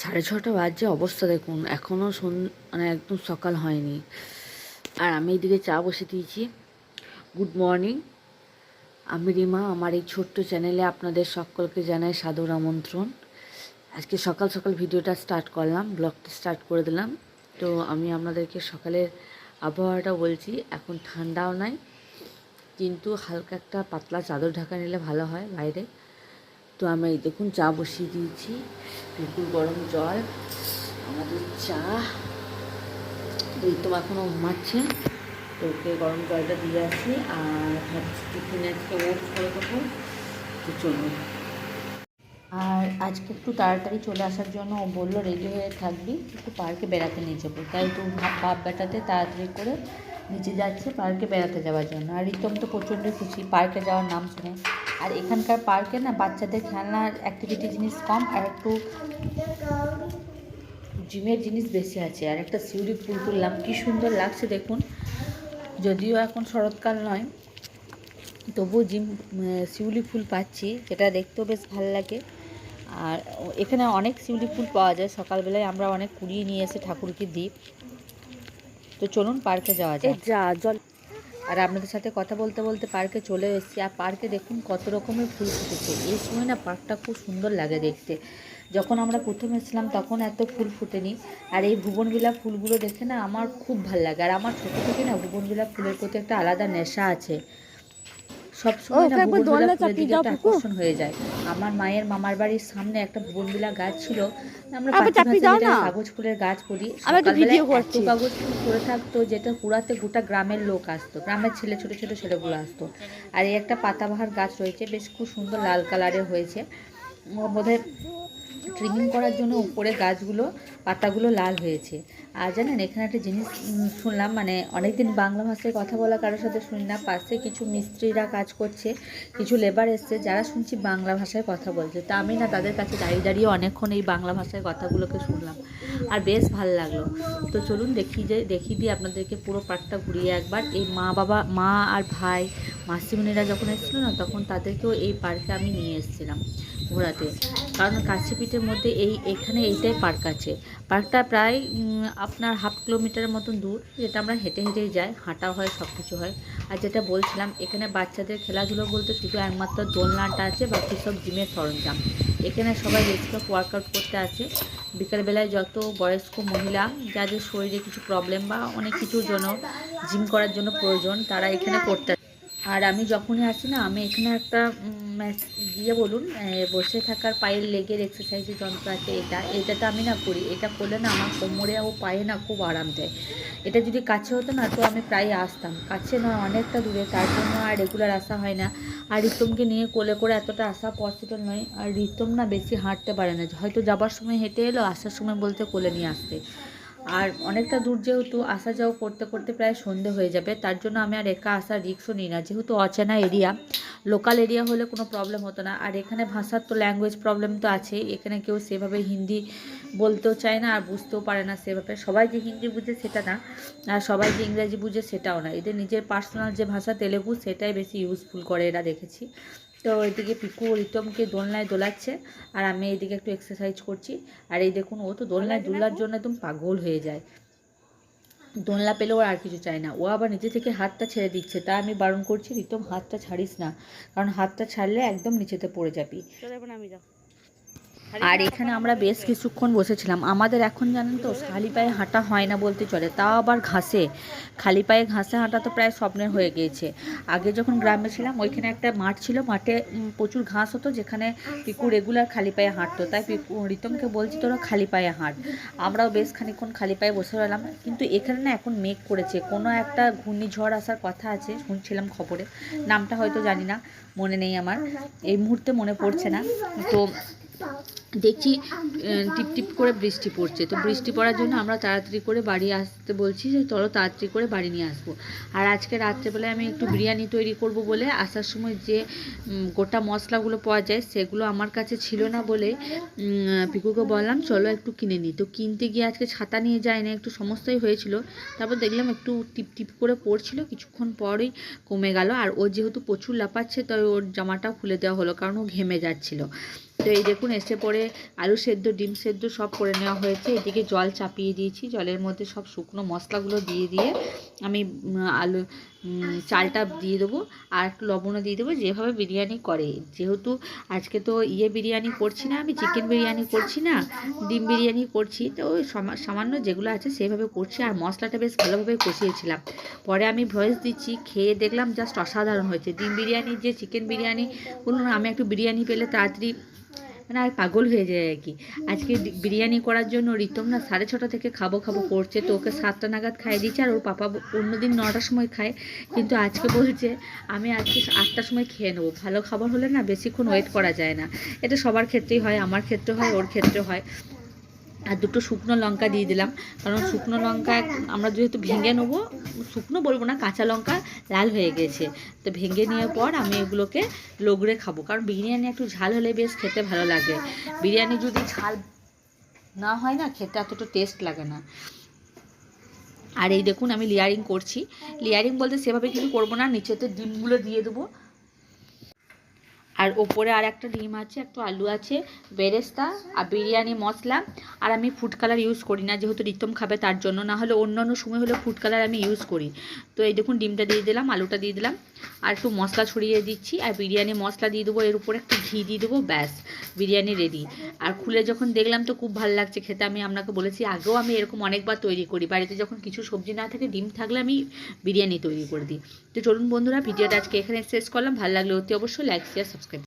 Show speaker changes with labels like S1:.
S1: সাড়ে ছটা বাজে অবস্থা দেখুন এখনও সন মানে একদম সকাল হয়নি। আর আমি এইদিকে চা বসে দিয়েছি। Good morning. আমি রিমা, আমার এই ছোট্ট চ্যানেলে আপনাদের সকলকে জানাই সাদর আমন্ত্রণ। আজকে সকাল সকাল ভিডিওটা স্টার্ট করলাম, ব্লগটা স্টার্ট করে দিলাম। তো আমি আপনাদেরকে সকালের আবহাওয়াটা বলছি, এখন ঠান্ডাও নাই, কিন্তু হালকা একটা পাতলা চাদর ঢাকা নিলে ভালো হয় বাইরে। তো আমি এই দেখুন চা বসিয়ে দিয়েছি। বিলকুল গরম জল, আমাদের চা। ঋতম এখনও ঘুমাচ্ছে। তো ওকে গরম জলটা দিয়ে আসি। আর ভাবছি টিফিনে আজকে ওটস করে দেবো। তো চলুন। আর আজকে একটু তাড়াতাড়ি চলে আসার জন্য ও বলল, রেডি হয়ে থাকবি। একটু পার্কে বেড়াতে নিয়ে যাব। তাই তো বাপ বেটাতে তাড়াতাড়ি করে নিচে যাচ্ছে পার্কে বেড়াতে যাওয়ার জন্য। আর রিতম তো প্রচণ্ড খুশি পার্কে যাওয়ার নাম শুনে। আর এখানকার পার্কে না বাচ্চাদের খেলনার অ্যাক্টিভিটি জিনিস কম আর একটু জিমের জিনিস বেশি আছে। আর একটা সিউরি ফুল তুললাম, কী সুন্দর লাগছে দেখুন। যদিও এখন শরৎকাল নয়, তবুও জিম শিউলি ফুল পাচ্ছি, যেটা দেখতেও বেশ ভালো লাগে। আর এখানে অনেক শিউলি ফুল পাওয়া যায়। সকালবেলায় আমরা অনেক কুড়িয়ে নিয়ে এসে ঠাকুরকে দিই। তো চলুন পার্কে যাওয়া যায় যা জল আর আপনাদের সাথে কথা বলতে বলতে পার্কে চলে এসেছি। আর পার্কে দেখুন কত রকমের ফুল ফুটেছে। এই সময় না পার্কটা খুব সুন্দর লাগে দেখতে। যখন আমরা প্রথম এসেছিলাম তখন এত ফুল ফুটেনি। আর এই ভুবনবিলা ফুলগুলো দেখে না আমার খুব ভালো লাগে। আর আমার ছোটো থেকে না ভুবনবিলা ফুলের প্রতি একটা আলাদা নেশা আছে। সবসময় না ভুবনবিলা ফুলের দিকে একটা আকর্ষণ হয়ে যায়। আমার মায়ের মামার বাড়ির সামনে একটা ভুবনবিলা গাছ ছিল। আমরা কাগজ ফুলের গাছ করি কাগজ ফুল পড়ে থাকতো যেটা কুড়াতে গোটা গ্রামের লোক আসতো। গ্রামের ছেলে ছোট ছোট ছেলেগুলো আসতো। আর এই একটা পাতাবাহার গাছ রয়েছে বেশ খুব সুন্দর লাল কালারের হয়েছে। বোধহয় ট্রিমিং করার জন্য উপরে গাছগুলো, পাতাগুলো লাল হয়েছে। আর জানেন, এখানে একটা জিনিস শুনলাম মানে অনেকদিন বাংলা ভাষায় কথা বলা কারোর সাথে শুনি না, পাশে কিছু মিস্ত্রিরা কাজ করছে, কিছু লেবার এসছে, যারা শুনছি বাংলা ভাষায় কথা বলছে। তা আমি না তাদের কাছে দাঁড়িয়ে দাঁড়িয়ে অনেকক্ষণ এই বাংলা ভাষায় কথাগুলোকে শুনলাম। আর বেশ ভালো লাগল। তো চলুন দেখি যে দেখিয়ে দিই আপনাদেরকে পুরো পার্কটা ঘুরিয়ে একবার। এই মা বাবা, মা আর ভাই, মাসিমণিরা যখন এসেছিল না, তখন তাদেরকেও এই পার্কে আমি নিয়ে এসেছিলাম। ঘোরাতে। কারণ কাছেপিঠের মধ্যে এই, এখানে এইটাই পার্ক আছে। পার্কটা প্রায় আপনার হাফ কিলোমিটারের মতন দূর, যেটা আমরা হেঁটে হেঁটেই যাই হাঁটা হয় সব কিছু হয়। আর যেটা বলছিলাম, এখানে বাচ্চাদের খেলাধুলো বলতে শুধু একমাত্র দোলনাটা আছে, বাকি সব জিমের সরঞ্জাম। এখানে সবাই রেস্টক ওয়ার্কআউট করতে আসে। বিকালবেলায় যত বয়স্ক মহিলা, যাদের শরীরে কিছু প্রবলেম বা অনেক কিছুর জন্য জিম করার জন্য প্রয়োজন, তারা এখানে করতে আর আমি যখনই আসি না, আমি এখানে একটা দিয়ে বলুন বসে থাকার পায়ের লেগের এক্সারসাইজের যন্ত্র আছে, এটা, এটাতে আমি না করি এটা করলে না আমার কোমরে ও পায়ে না খুব আরাম দেয়। এটা যদি কাছে হতো না, তো আমি প্রায় আসতাম। কাছে নয়, অনেকটা দূরে। তার জন্য আর রেগুলার আসা হয় না। আর রিতমকে নিয়ে কোলে করে এতটা আসা পসিবল নয়। আর রিতম না বেশি হাঁটতে পারে না। হয়তো যাবার সময় হেঁটে এলো, আসার সময় বলতে কোলে নিয়ে আসতে। আর অনেকটা দূর যেহেতু আসা যাওয়া করতে করতে প্রায় সন্ধে হয়ে যাবে, তার জন্য আমি আর একা আসার রিক্সও নিই না। যেহেতু অচেনা এরিয়া লোকাল এরিয়া হলে কোনো প্রবলেম হতো না। আর এখানে ভাষার তো ল্যাঙ্গুয়েজ প্রবলেম তো আছেই এখানে কেউ সেভাবে হিন্দি বলতেও চায় না আর বুঝতেও পারে না সেভাবে। সবাই যে হিন্দি বুঝে সেটা না, আর সবাই যে ইংরাজি বুঝে সেটাও না। এদের নিজের পার্সোনাল যে ভাষা তেলেগু, সেটাই বেশি ইউজফুল করে এরা দেখেছি। তো এদিকে পিকু রিতমকে দোলনায় দোলাচ্ছে আর আমি এদিকে একটু এক্সারসাইজ করছি। আর এই দেখুন ও তো দোলনায় দোলার জন্য একদম পাগল হয়ে যায়। দোলনা পেলে ওর আর কিছু চায় না। ও আবার নিজে থেকে হাতটা ছেড়ে দিচ্ছে। তা আমি বারণ করছি রিতম হাতটা ছাড়িস না। কারণ হাতটা ছাড়লে একদম নিচেতে পড়ে যাবি। আর এখানে আমরা বেশ কিছুক্ষণ বসেছিলাম। আমাদের এখন জানেন তো, খালি পায়ে হাঁটা হয় না বলতে চলে, তাও আবার ঘাসে। খালি পায়ে ঘাসে হাঁটা তো প্রায় স্বপ্নের হয়ে গিয়েছে। আগে যখন গ্রামে ছিলাম, ওইখানে একটা মাঠ ছিল, মাঠে প্রচুর ঘাস হতো, যেখানে পিকু রেগুলার খালি পায়ে হাঁটতো। তাই পিকু, রিতমকে বলছি, তোরা খালি পায়ে হাঁট। আমরাও বেশ খানিক্ষণ খালি পায়ে বসে রইলাম। কিন্তু এখানে না এখন মেঘ করেছে। কোনো একটা ঘূর্ণিঝড় আসার কথা আছে, শুনছিলাম খবরে। নামটা হয়তো জানি না, মনে নেই আমার। এই মুহূর্তে মনে পড়ছে না। তো দেখছি আহ, টিপ টিপ করে বৃষ্টি পড়ছে। তো বৃষ্টি পড়ার জন্য আমরা তাড়াতাড়ি করে বাড়ি আসতে বলছি যে চলো তাড়াতাড়ি করে বাড়ি নিয়ে আসব। আর আজকে রাত্রেবেলায় আমি একটু বিরিয়ানি তৈরি করব বলে আসার সময় যে গোটা মশলাগুলো পাওয়া যায় সেগুলো আমার কাছে ছিল না বলে পিকুকে বললাম চলো একটু কিনে নিই তো কিনতে গিয়ে আজকে ছাতা নিয়ে যায় না একটু সমস্যাই হয়েছিল। তারপর দেখলাম একটু টিপ টিপ করে পড়ছিল কিছুক্ষণ পরেই কমে গেল। আর ও যেহেতু প্রচুর লাপাচ্ছে তাই ওর জামাটাও খুলে দেওয়া হলো কারণ ও ঘেমে যাচ্ছিল। তো এই দেখুন, এসে পরে আলু সেদ্ধ, ডিম সেদ্ধ সব করে নেওয়া হয়েছে। এদিকে জল চাপিয়ে দিয়েছি। জলের মধ্যে সব শুকনো মশলাগুলো দিয়ে দিয়ে আমি আলু চালটা দিয়ে দেবো আর একটু লবণও দিয়ে দেবো যেভাবে বিরিয়ানি করে। যেহেতু আজকে তো ইয়ে বিরিয়ানি করছি না আমি চিকেন বিরিয়ানি করছি না ডিম বিরিয়ানি করছি তো ওই সমা- সামান্য যেগুলো আছে সেভাবে করছি আর মশলাটা বেশ ভালোভাবে কষিয়েছিলাম। পরে আমি ভয়েস দিচ্ছি খেয়ে দেখলাম জাস্ট অসাধারণ হয়েছে। ডিম বিরিয়ানি যে চিকেন বিরিয়ানি বলুন আমি একটু বিরিয়ানি পেলে তাড়াতাড়ি মানে আর পাগল হয়ে যায় আর কি। আজকে বিরিয়ানি করার জন্য রিতম না সাড়ে ছটা থেকে খাব খাব করছে, তো ওকে সাতটা নাগাদ খাইয়ে দিচ্ছে আর ওর পাপা অন্যদিন নটার সময় খায়, কিন্তু আজকে বলছে আমি আজকে আটটার সময় খেয়ে নেব। ভালো খাবার হলে না বেশিক্ষণ ওয়েট করা যায় না। এটা সবার ক্ষেত্রেই হয়, আমার ক্ষেত্রে হয়, ওর ক্ষেত্রে হয়। আর দুটো শুকনো লঙ্কা দিয়ে দিলাম। কারণ শুকনো লঙ্কা আমরা যেহেতু ভেঙে নেব, শুকনো বলব না, কাঁচা লঙ্কা লাল হয়ে গেছে। তো ভেঙে নেওয়ার পর আমি এগুলোকে লগড়ে খাব। কারণ বিরিয়ানি একটু ঝাল হলে বেশ খেতে ভালো লাগে। বিরিয়ানি যদি ঝাল না হয় না, খেতে এতটা টেস্ট লাগে না। আর এই দেখুন, আমি লেয়ারিং করছি। লেয়ারিং বলতে সেভাবে কিছু করব না, নিচেতে ডিমগুলো দিয়ে দেবো। আর ওপরে আর একটা ডিম আছে, একটু আলু আছে, বেরেস্তা আর বিরিয়ানি মশলা। আর আমি ফুড কালার ইউজ করি না, যেহেতু রিতম খাবে তার জন্য। না হলে অন্য অন্য সময় হলে ফুড কালার আমি ইউজ করি। তো এই দেখুন, ডিমটা দিয়ে দিলাম, আলুটা দিয়ে দিলাম। আর একটু মশলা ছড়িয়ে দিচ্ছি, আর বিরিয়ানি মশলা দিয়ে দেবো, এর উপরে একটু ঘি দিয়ে দেবো, ব্যাস, বিরিয়ানি রেডি আর খুলে যখন দেখলাম তো খুব ভালো লাগছে, খেতে আমি আপনাকে বলেছি, আগেও আমি এরকম অনেকবার তৈরি করি, বাড়িতে যখন কিছু সবজি না থাকে, ডিম থাকলে আমি বিরিয়ানি তৈরি করে দিই। তো চলুন বন্ধুরা, ভিডিওটা আজকে এখানে শেষ করলাম, ভালো লাগলে অতি অবশ্যই লাইক শেয়ার সাবস্ক্রাইব